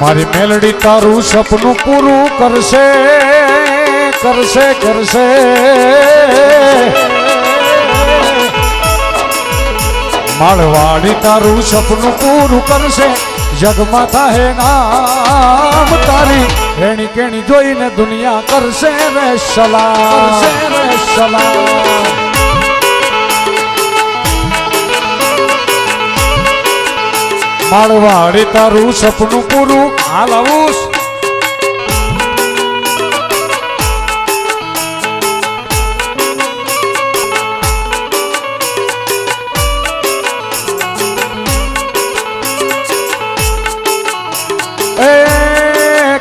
મારી મેલડી તારું સપનું પૂરું કરશે કરશે કરશે. માળવાડી તારું સપનું પૂરું કરશે જગમાં થાહે નામ તારી. રેણી કેણી જોઈને દુનિયા કરશે રે સલામ. સલામ. માળવાડી તારું સપનું પૂરું. હાલ આવું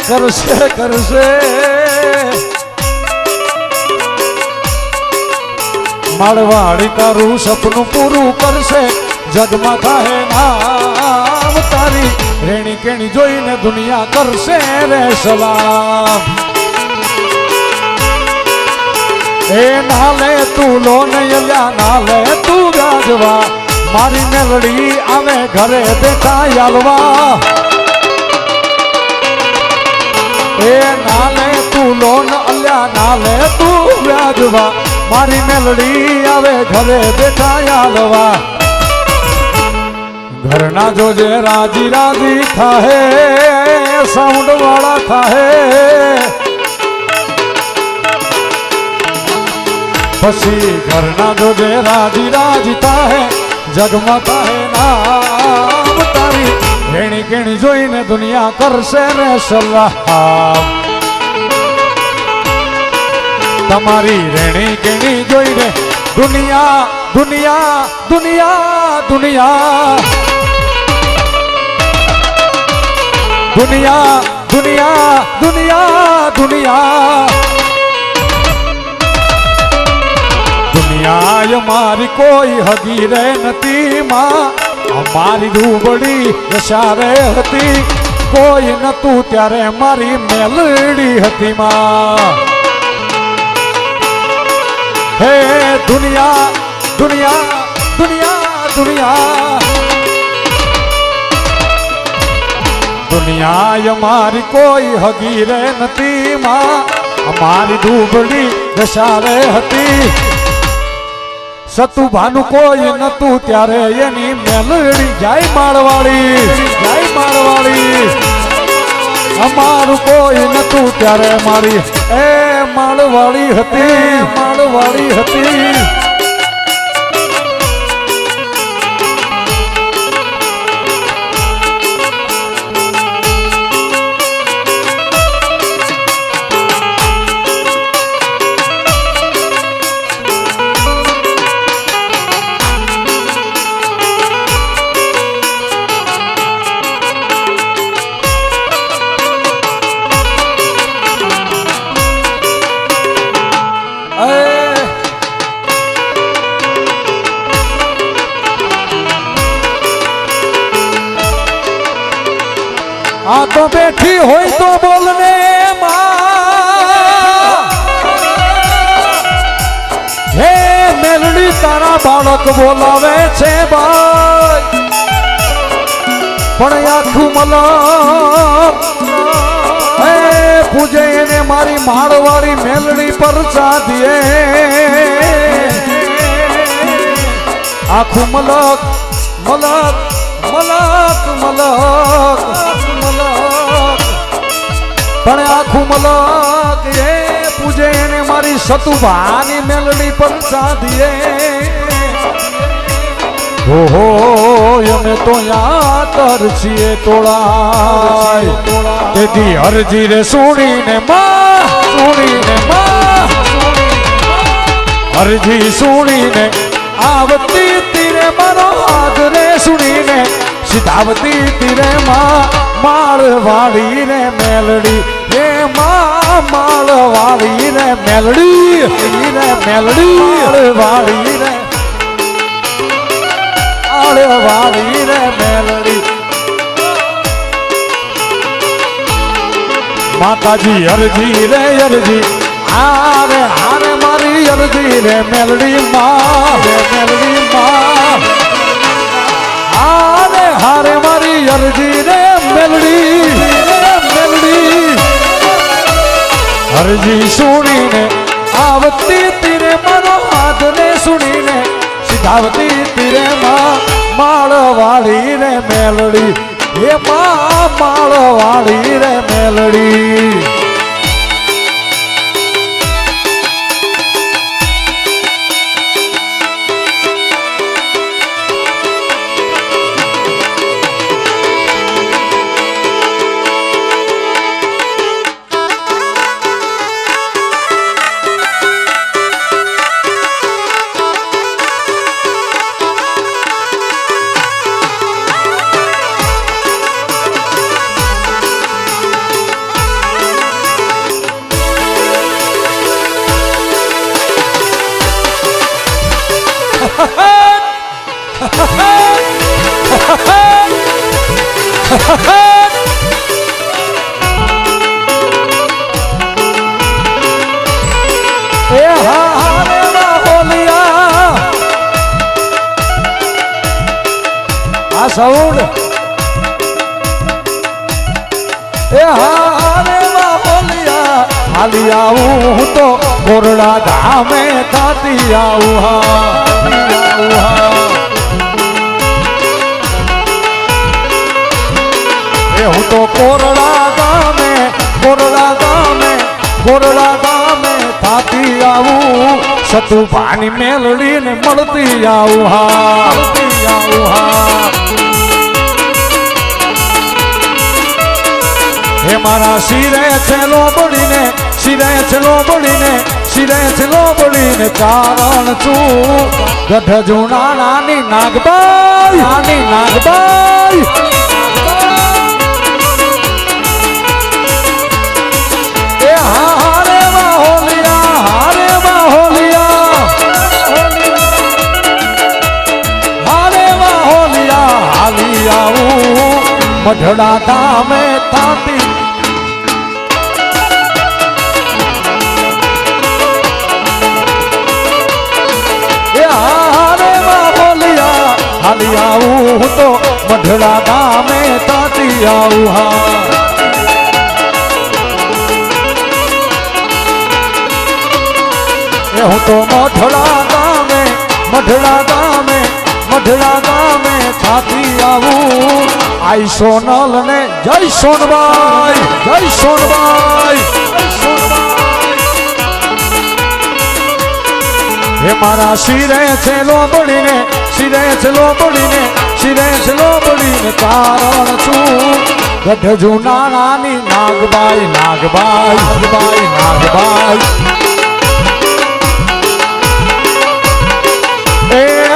કરશે કરશે. માળવાડી તારું સપનું પૂરું કરશે. જગમાં થાય નામ તારી રેણી કેણી જોઈને દુનિયા કરશે રે સલામ એ નાલે તું લોન યલ્યા નાલે તું ગાજવા મારી મેલડી આવે ઘરે બેઠા યાલવા એ નાલે તું લોન અલ્યા, નાલે તું વ્યાજવા. મારી મેલડી આવે ઘરે બેઠા યાલવા ઘરના જોજે રાજી રાજી થાહે સાઉન્ડ વાળા થાહે પછી ઘરના જોજે રાજી રાજી થાહે જગમાં થાહે નામ તારી રેણી કેણી જોઈને દુનિયા કરશે રે સલાહ તમારી રેણી કેણી જોઈને દુનિયા દુનિયા દુનિયા દુનિયા दुनिया दुनिया दुनिया दुनिया। दुनिया, हमारी कोई हदीरे नती माँ। हमारी रूबड़ी नशा रहती। कोई न तू त्यारे मारी मेलड़ी हती माँ। हे दुनिया दुनिया दुनिया दुनिया। દુનિયા અમારી કોઈ હગી રે નથી માં. અમારી ડૂબડી દશા હતી હતી. સતુભાનું કોઈ નતું ત્યારે એની મેલડી જાય માળવાળી જાય માળવાળી. અમારું કોઈ નતું ત્યારે મારી એ માળવાળી હતી માળવાળી હતી. તો બેઠી હોય તો બોલને હે મેલડી, તારા બાળક બોલાવે છે ભાઈ. પણ આખું મલ હે, પૂજે એને મારી માળવાળી મેલડી પર ચાધીએ આખું મલક મલક મલક મલક. પણ આખું મલક એ પૂજે એને મારી સતુભાની મેલડી પણ સાધીએ ઓહો, અમે તો યાતર છીએ તોળાય તેથી હરજી રે સુણીને માં સુણીને માં. હરજી સુણીને આવતી તીરે મારો આદરે સુણીને. સીધાવતી તીરે માં માળ વાળી રે મેલડી. રે માં માળ વાળી રે મેલડી રે મેલડી વાળી રે માળ વાળી રે મેલડી. માતાજી અરજી રે અરજી, હારે હારે મારી અરજી રે મેલડી માં રે મેલડી માં હારે હારે મારી અરજી રે મેલડી. હરજી સુણીને, આવતી તીરે મારો હાથ રે સુણીને, સીધાવતી તીરે માં માળ વાળી રે મેલડી. હે માં માળ વાળી રે મેલડી. સાઉન્ડ એ હા હા રે માં બોલિયા હાલી આવું હું તો કોરડા ગામે થતી આવું હા. આવું હા. હું તો કોરડા ગામે કોરડા ગામે કોરડા ગામે થાતી આવું સતુ પાણી મેલડી ને મળતી આવું હા મળતી આવું હા હે મારા શિરે છે લોબડીને શિરે છે લોબડીને શિરે છે લોબડીને કારણ છું ગઢ જૂના નાની નાગબાઈ નાની નાગબાઈ आऊ मढ़ा था मैं ताती। आऊ तो मढ़ा में ताती, आऊ हा। हूँ तो में मढ़ा दा में મઠડા ગામે થાતી આવું. આઈ સોનલ ને જય સોનબાઈ જય સોનબાઈ. હે મારા શિરે છે લોબડીને, શિરે છે લોબડીને, શિરે છે લોબડીને કારણ છું. ગઢ જૂના નાની નાગબાઈ નાગબાઈ નાગબાઈ નાગબાઈ.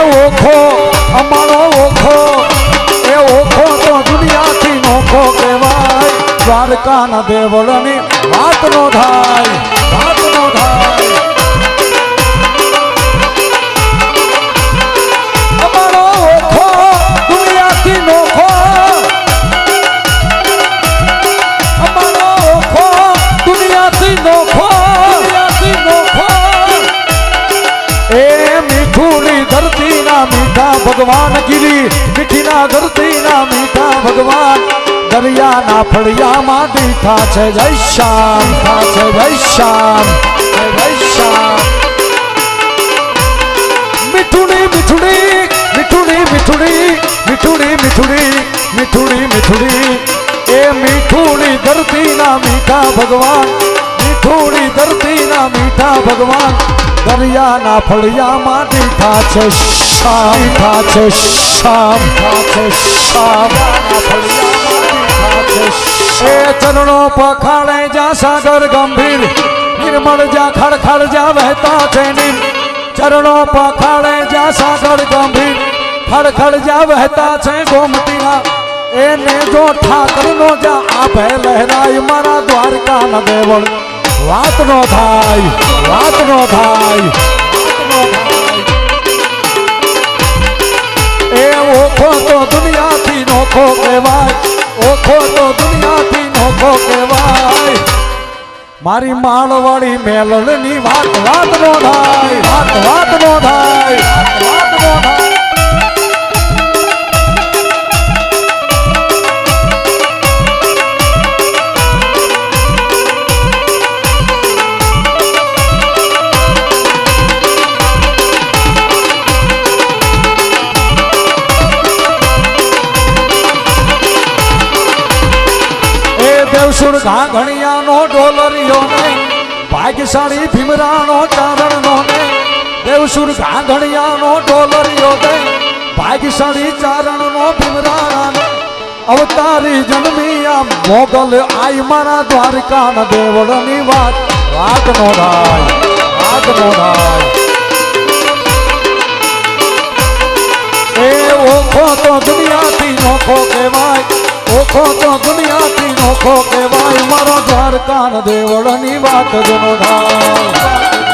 ઓખો અમારો ઓખો. એ ઓખો તો દુનિયાથી નોખો કહેવાય. દ્વારકાના દેવળની વાત નો થાય. ભગવાન ગીરી મીઠીના ધરતીના મીઠા ભગવાન. દરિયાના ફળિયામાં દીઠા છે જય શ્યામ થા છે જય શ્યામ જય શ્યામ. મીઠુડી મીઠુડી મીઠુડી મીઠુડી મીઠુડી મીઠુડી મીઠુડી મીઠુડી. એ મીઠુડી ધરતીના મીઠા ભગવાન, મીઠુડી ધરતીના મીઠા ભગવાન. દરિયાના ફળિયામાં દીઠા છે શામ દીઠા છે શામ દીઠા છે શામ ફળિયામાં દીઠા છે એ ચરણો પખાડે જા સાગર ગંભીર નિર્મળ જા ખડખડ જા વહેતા છે નીર ચરણો પખાડે જા સાગર ગંભીર ખડખડ જા વહેતા છે ગોમતીના એને જો ઠાકર નો જા આપે લહેરાય મારા દ્વારકા ના દેવળ વાત નો થાય વાત નો થાય. વાત નો થાય. એ ઓખો તો દુનિયાથી નોખો કહેવાય. ઓખો તો દુનિયાથી નોખો કહેવાય. મારી માળવાળી મેલણની વાત વાત નો થાય, વાત વાત નો થાય, વાત નો થાય. દેવસુર ઘાઘણિયાનો ડોલરિયો ને ભાગ્યશાળી ભીમરાનો ચારણનો ને, દેવસુર ઘાઘણિયાનો ડોલરિયો ને ભાગ્યશાળી ચારણનો ભીમરાણા ને. અવતારી જન્મી આ મોગલ આઈ મારા દ્વારકા ના દેવળની વાત વાત નો થાય વાત નો થાય એ ઓખો તો દુનિયાથી નોખો કહેવાય. ઓખો તો દુનિયાથી નોખો કહેવાય મારો દ્વારકા ના દેવળની વાત જનો થાય